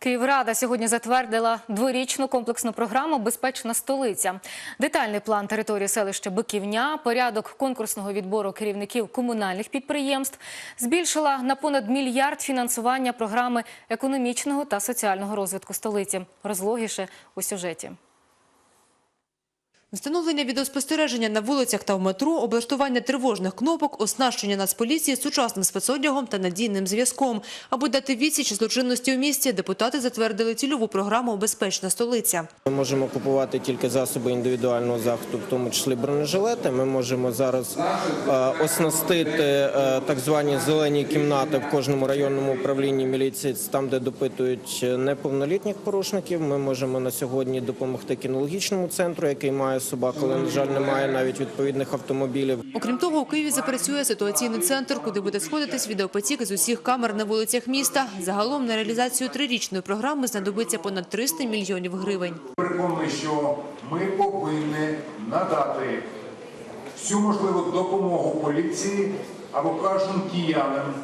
Київрада сьогодні затвердила дворічну комплексну програму Безпечна столиця. Детальний план території селища Биківня, порядок конкурсного відбору керівників комунальних підприємств збільшила на понад мільярд фінансування програми економічного та соціального розвитку столиці. Розлогіше у сюжеті. Встановлення відеоспостереження на вулицях та в метро, облаштування тривожних кнопок, оснащення Нацполіції сучасним спецодягом та надійним зв'язком. Аби дати відсіч злочинності у місті, депутати затвердили цільову програму «Безпечна столиця». Ми можемо купувати тільки засоби індивідуального захисту, в тому числі бронежилети. Ми можемо зараз е, оснастити е, так звані зелені кімнати в кожному районному управлінні міліції, там, де допитують неповнолітніх порушників. Ми можемо на сьогодні допомогти кінологічному центру, який має собак, але на жаль, немає навіть відповідних автомобілів. Окрім того, у Києві запрацює ситуаційний центр, куди буде сходитись відеопотік з усіх камер на вулицях міста. Загалом на реалізацію трирічної програми знадобиться понад 300 мільйонів гривень. Переконаний, що ми повинні надати всю можливу допомогу поліції або кожним киянам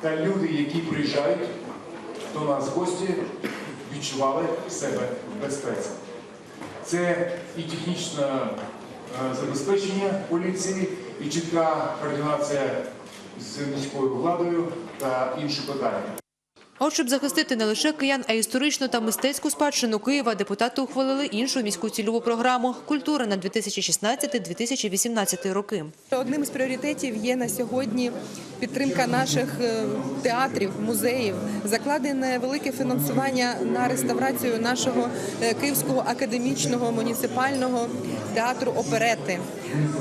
та люди, які приїжджають до нас в гості, відчували себе в безпеці. Це і технічне е, забезпечення поліції, і чітка координація з міською владою та інші питання. От щоб захистити не лише киян, а й історичну та мистецьку спадщину Києва, депутати ухвалили іншу міську цільову програму «Культура на 2016-2018 роки». Одним із пріоритетів є на сьогодні підтримка наших е, театрів, музеїв, закладене велике фінансування на реставрацію нашого е, київського академічного муніципального театру оперети.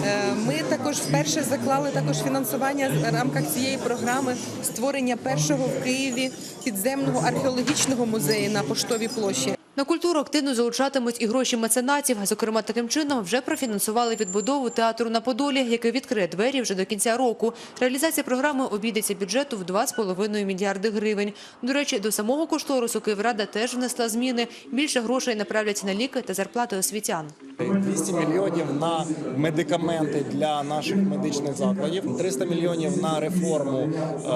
Е, Ми також вперше заклали також фінансування в рамках цієї програми створення першого в Києві підземного археологічного музею на поштовій площі. На культуру активно залучатимуть і гроші меценатів. Зокрема, таким чином вже профінансували відбудову театру на Подолі, який відкриє двері вже до кінця року. Реалізація програми обійдеться бюджету в 2,5 мільярди гривень. До речі, до самого кошторису Київрада теж внесла зміни. Більше грошей направлять на ліки та зарплати освітян. 200 мільйонів на медикаменти для наших медичних закладів, 300 мільйонів на реформу е,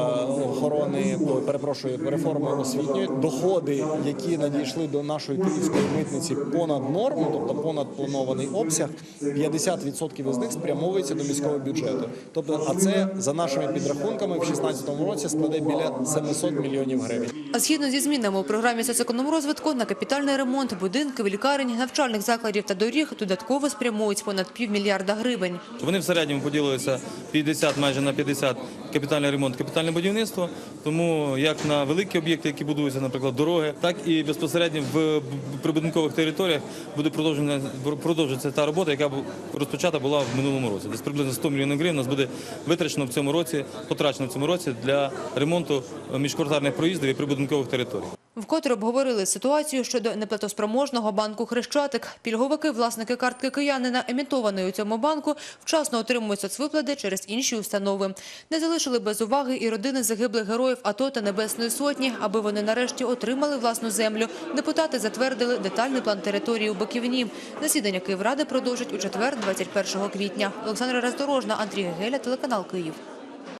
охорони, перепрошую, реформи освітньої. Доходи, які надійшли до нашої київської митниці понад норму, тобто понад планований обсяг, 50% із них спрямовується до міського бюджету. Тобто, а це за нашими підрахунками в 2016 році складе біля 700 мільйонів гривень. А згідно зі змінами у програмі соцекономрозвитку на капітальний ремонт будинків, лікарень, навчальних закладів та доріг додатково спрямують понад півмільярда гривень. Вони в середньому поділилися 50 майже на 50 капітальний ремонт, капітальне будівництво. Тому як на великі об'єкти, які будуються, наприклад, дороги, так і безпосередньо в прибудинкових територіях буде продовжена та робота, яка розпочата була в минулому році. Десь приблизно 100 мільйонів гривень у нас буде витрачено в цьому році, потрачено в цьому році для ремонту міжквартальних проїздів і прибудинкових територій. Вкотре обговорили ситуацію щодо неплатоспроможного банку «Хрещатик». Пільговики, власники картки киянина, емітованої у цьому банку, вчасно отримують соцвиплати через інші установи. Не залишили без уваги і родини загиблих героїв АТО та Небесної Сотні. Аби вони нарешті отримали власну землю, депутати затвердили детальний план території у Баківні. Засідання Київради продовжать у четвер, 21 квітня. Олександра Роздорожна, Андрій Геля, телеканал «Київ».